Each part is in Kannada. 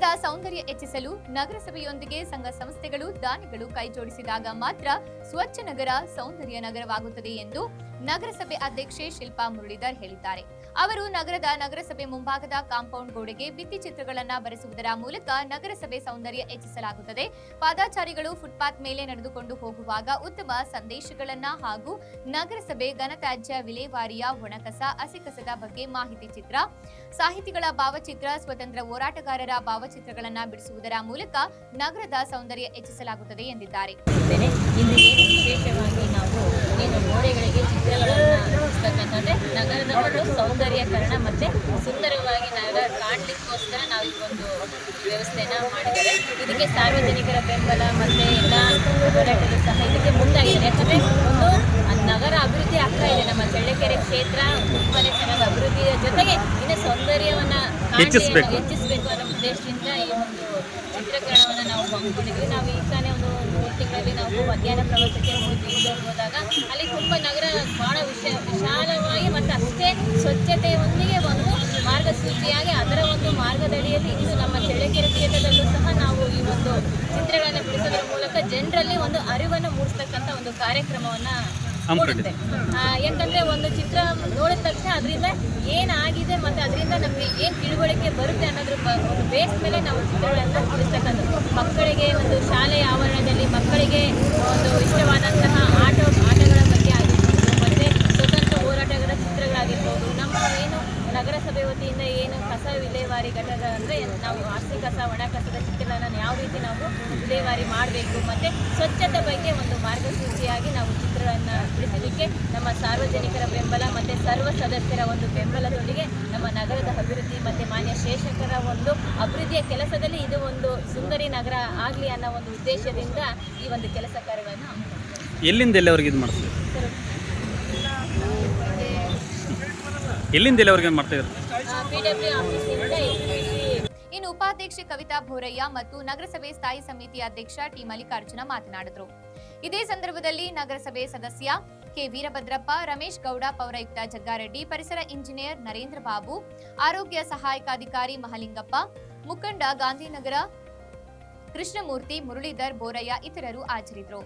ನಗರದ ಸೌಂದರ್ಯ ಹೆಚ್ಚಿಸಲು ನಗರಸಭೆಯೊಂದಿಗೆ ಸಂಘ ಸಂಸ್ಥೆಗಳು ದಾನಿಗಳು ಕೈಜೋಡಿಸಿದಾಗ ಮಾತ್ರ ಸ್ವಚ್ಛ ನಗರ ಸೌಂದರ್ಯ ನಗರವಾಗುತ್ತದೆ ಎಂದು ನಗರಸಭೆ ಅಧ್ಯಕ್ಷೆ ಶಿಲ್ಪಾ ಮುರಳೀಧರ್ ಹೇಳಿದ್ದಾರೆ. ಅವರು ನಗರದ ನಗರಸಭೆ ಮುಂಭಾಗದ ಕಾಂಪೌಂಡ್ ಗೋಡೆಗೆ ಭಿತ್ತಿಚಿತ್ರಗಳನ್ನು ಬರೆಸುವುದರ ಮೂಲಕ ನಗರಸಭೆ ಸೌಂದರ್ಯ ಹೆಚ್ಚಿಸಲಾಗುತ್ತದೆ. ಪಾದಾಚಾರಿಗಳು ಫುಟ್ಪಾತ್ ಮೇಲೆ ನಡೆದುಕೊಂಡು ಹೋಗುವಾಗ ಉತ್ತಮ ಸಂದೇಶಗಳನ್ನ ಹಾಗೂ ನಗರಸಭೆ ಘನತ್ಯಾಜ್ಯ ವಿಲೇವಾರಿಯ ಒಣಕಸ, ಹಸಿಕಸದ ಬಗ್ಗೆ ಮಾಹಿತಿ ಚಿತ್ರ, ಸಾಹಿತಿಗಳ ಭಾವಚಿತ್ರ, ಸ್ವತಂತ್ರ ಹೋರಾಟಗಾರರ ಭಾವಚಿತ್ರಗಳನ್ನ ಬಿಡಿಸುವುದರ ಮೂಲಕ ನಗರದ ಸೌಂದರ್ಯ ಹೆಚ್ಚಿಸಲಾಗುತ್ತದೆ ಎಂದಿದ್ದಾರೆ. ನಾವು ಗೋಡೆಗಳಿಗೆ ಚಿತ್ರಗಳನ್ನು ಬಿಡಿಸ್ತಕ್ಕಂಥದ್ದೇ ನಗರದ ಒಂದು ಸೌಂದರ್ಯಕರಣ ಮತ್ತು ಸುಂದರವಾಗಿ ನಗರ ಕಾಣಲಿಕ್ಕೋಸ್ಕರ ನಾವು ಈ ಒಂದು ವ್ಯವಸ್ಥೆನ ಮಾಡಿದ್ದೇವೆ. ಇದಕ್ಕೆ ಸಾರ್ವಜನಿಕರ ಬೆಂಬಲ ಮತ್ತು ಎಲ್ಲ ಹೋರಾಟಗಳು ಸಹ ಇದಕ್ಕೆ ಮುಂದಾಗಿದೆ ಯಾಕಂದರೆ ಒಂದು ನಗರ ಅಭಿವೃದ್ಧಿ ಆಗ್ತಾ ಇದೆ. ನಮ್ಮ ಚಳ್ಳಕೆರೆ ಕ್ಷೇತ್ರ ತುಂಬಾನೇ ಚೆನ್ನಾಗಿ ಅಭಿವೃದ್ಧಿಯ ಜೊತೆಗೆ ಇನ್ನು ಸೌಂದರ್ಯವನ್ನು ಹೆಚ್ಚಿಸ್ಬೇಕು. ಹೆಚ್ಚಿಸಬೇಕು ಅನ್ನೋ ಉದ್ದೇಶದಿಂದ ಈ ಒಂದು ಚಿತ್ರೀಕರಣವನ್ನು ನಾವು ಹಮ್ಮಿಕೊಂಡಿದ್ವಿ ನಾವು ಈ ತಾನೇ ಮೂರು ತಿಂಗಳಲ್ಲಿ ನಾವು ಮಧ್ಯಾಹ್ನ ಪ್ರವಾಸಕ್ಕೆ ಹೋಗಿ ಹೋದಾಗ ಅಲ್ಲಿ ತುಂಬ ನಗರ ಬಹಳ ವಿಶ ವಿಶಾಲವಾಗಿ ಮತ್ತು ಅಷ್ಟೇ ಸ್ವಚ್ಛತೆಯೊಂದಿಗೆ ಒಂದು ಮಾರ್ಗಸೂಚಿಯಾಗಿ ಅದರ ಒಂದು ಮಾರ್ಗದಡಿಯಲ್ಲಿ ಇಂದು ನಮ್ಮ ಚಳ್ಳಕೆರೆ ಕ್ಷೇತ್ರದಲ್ಲೂ ಸಹ ನಾವು ಈ ಒಂದು ಚಿತ್ರಗಳನ್ನು ಬಿಡಿಸೋದ್ರ ಮೂಲಕ ಜನರಲ್ಲಿ ಒಂದು ಅರಿವನ್ನು ಮೂಡಿಸ್ತಕ್ಕಂಥ ಒಂದು ಕಾರ್ಯಕ್ರಮವನ್ನು ಯಾಕಂದ್ರೆ ಒಂದು ಚಿತ್ರ ನೋಡಿದ ತಕ್ಷಣ ಅದರಿಂದ ಏನಾಗಿದೆ ಮತ್ತೆ ಅದರಿಂದ ನಮಗೆ ಏನು ತಿಳುವಳಿಕೆ ಬರುತ್ತೆ ಅನ್ನೋದ್ರ ಒಂದು ಬೇಸ್ ಮೇಲೆ ನಾವು ಚಿತ್ರಗಳನ್ನು ಬಿಡಿಸ್ತಕ್ಕಂಥದ್ದು. ಮಕ್ಕಳಿಗೆ ಒಂದು ಶಾಲೆಯ ಆವರಣದಲ್ಲಿ ಮಕ್ಕಳಿಗೆ ಒಂದು ಇಷ್ಟವಾದಂತಹ ಆಟ ಆಟಗಳ ಬಗ್ಗೆ ಆಗಿರ್ಬೋದು, ಮತ್ತೆ ಸ್ವತಂತ್ರ ಹೋರಾಟಗಳ ಚಿತ್ರಗಳಾಗಿರ್ಬೋದು, ನಮ್ಮ ಏನು ನಗರಸಭೆ ವತಿಯಿಂದ ಏನು ಕಸ ವಿಲೇವಾರಿ ಘಟಕ ಅಂದರೆ ನಾವು ಆಸ್ತಿ ಕಸ, ಒಣ ಕಸದ ಚಿತ್ರಗಳನ್ನು ಯಾವ ರೀತಿ ನಾವು ವಿಲೇವಾರಿ ಮಾಡಬೇಕು, ಮತ್ತು ಸ್ವಚ್ಛತೆ ಬಗ್ಗೆ ಒಂದು ಮಾರ್ಗಸೂಚಿಯಾಗಿ ನಾವು ಚಿತ್ರಗಳನ್ನು ಬಿಡಿಸಲಿಕ್ಕೆ ನಮ್ಮ ಸಾರ್ವಜನಿಕರ ಬೆಂಬಲ, ಮತ್ತು ಸರ್ವ ಸದಸ್ಯರ ಒಂದು ಬೆಂಬಲದೊಂದಿಗೆ ನಮ್ಮ ನಗರದ ಅಭಿವೃದ್ಧಿ, ಮತ್ತು ಮಾನ್ಯ ಶೇಷಕರ ಒಂದು ಅಭಿವೃದ್ಧಿಯ ಕೆಲಸದಲ್ಲಿ ಇದು ಒಂದು ಸುಂದರಿ ನಗರ ಆಗಲಿ ಅನ್ನೋ ಒಂದು ಉದ್ದೇಶದಿಂದ ಈ ಒಂದು ಕೆಲಸ ಕಾರ್ಯಗಳನ್ನು. ಎಲ್ಲಿಂದ ಎಲ್ಲವರೆಗೆ ಇದು ಮಾಡ್ತೀವಿ ಎಲ್ಲಿಂದ ಎಲ್ಲವರೆಗೆ ಮಾಡ್ತಾಯಿದ್ರು ಪಿ ಡಬ್ಲ್ಯೂ ಆಫೀಸಿಂದ ಎಸ್ ಇನ್ನು ಉಪಾಧ್ಯಕ್ಷೆ ಕವಿತಾ ಭೋರಯ್ಯ ಮತ್ತು ನಗರಸಭೆ ಸ್ಥಾಯಿ ಸಮಿತಿ ಅಧ್ಯಕ್ಷ ಟಿ ಮಲ್ಲಿಕಾರ್ಜುನ ಮಾತನಾಡಿದರು. ಇದೇ ಸಂದರ್ಭದಲ್ಲಿ ನಗರಸಭೆ ಸದಸ್ಯ ಕೆ ವೀರಭದ್ರಪ್ಪ, ರಮೇಶ್ ಗೌಡ, ಪೌರಾಯುಕ್ತ ಜಗ್ಗಾರೆಡ್ಡಿ, ಪರಿಸರ ಇಂಜಿನಿಯರ್ ನರೇಂದ್ರ ಬಾಬು, ಆರೋಗ್ಯ ಸಹಾಯಕಾಧಿಕಾರಿ ಮಹಲಿಂಗಪ್ಪ, ಮುಖಂಡ ಗಾಂಧಿನಗರ ಕೃಷ್ಣಮೂರ್ತಿ, ಮುರಳೀಧರ್ ಬೋರಯ್ಯ ಇತರರು ಹಾಜರಿದ್ದರು.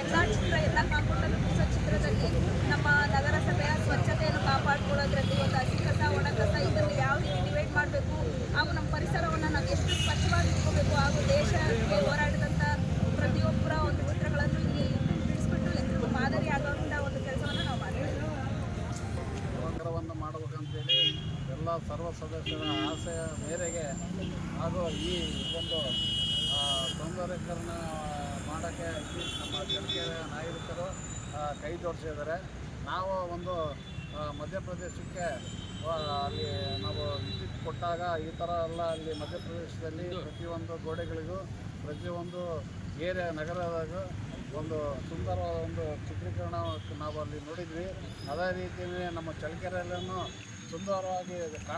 ಎಲ್ಲ ಚಿತ್ರ ಎಲ್ಲ ಕಾಂಪೌಂಡಲ್ಲೂ ಹೊಸ ಚಿತ್ರದಲ್ಲಿ ನಮ್ಮ ನಗರಸಭೆಯ ಸ್ವಚ್ಛತೆಯನ್ನು ಕಾಪಾಡ್ಕೊಳ್ಳೋದ್ರಲ್ಲಿ ಒಂದು ಹಸಿ ಕಸ, ಒಣ ಕಸ, ಇದನ್ನು ಯಾವ ರೀತಿ ಡಿವೈಡ್ ಮಾಡಬೇಕು, ಹಾಗೂ ನಮ್ಮ ಪರಿಸರವನ್ನು ನಾವು ಎಷ್ಟು ಸ್ವಚ್ಛವಾಗಿ ಇಟ್ಕೋಬೇಕು ಹಾಗೂ ದೇಶಕ್ಕೆ ಹೋರಾಡಿದಂಥ ಮಾಡಬೇಕಂತೇಳಿ ಎಲ್ಲ ಸರ್ವ ಸದಸ್ಯರ ಆಸೆಯ ಮೇರೆಗೆ ಹಾಗೂ ಈ ಒಂದು ಸೌಂದರ್ಯೀಕರಣ ಮಾಡೋಕ್ಕೆ ನಮ್ಮ ಚಳ್ಳಕೆರೆ ನಾಗರಿಕರು ಕೈ ಜೋಡಿಸಿದ್ದಾರೆ. ನಾವು ಒಂದು ಮಧ್ಯಪ್ರದೇಶಕ್ಕೆ ಅಲ್ಲಿ ನಾವು ವಿಸಿಟ್ ಕೊಟ್ಟಾಗ ಈ ಥರ ಎಲ್ಲ ಅಲ್ಲಿ ಮಧ್ಯಪ್ರದೇಶದಲ್ಲಿ ಪ್ರತಿಯೊಂದು ಗೋಡೆಗಳಿಗೂ ಪ್ರತಿಯೊಂದು ಏರಿಯಾ ನಗರದಾಗ ಒಂದು ಸುಂದರವಾದ ಒಂದು ಚಿತ್ರೀಕರಣ ನಾವು ಅಲ್ಲಿ ನೋಡಿದ್ವಿ. ಅದೇ ರೀತಿಯೇ ನಮ್ಮ ಚಳ್ಳಕೆರೆಯಲ್ಲೂ ಸುಂದರವಾಗಿ ಕಾಣ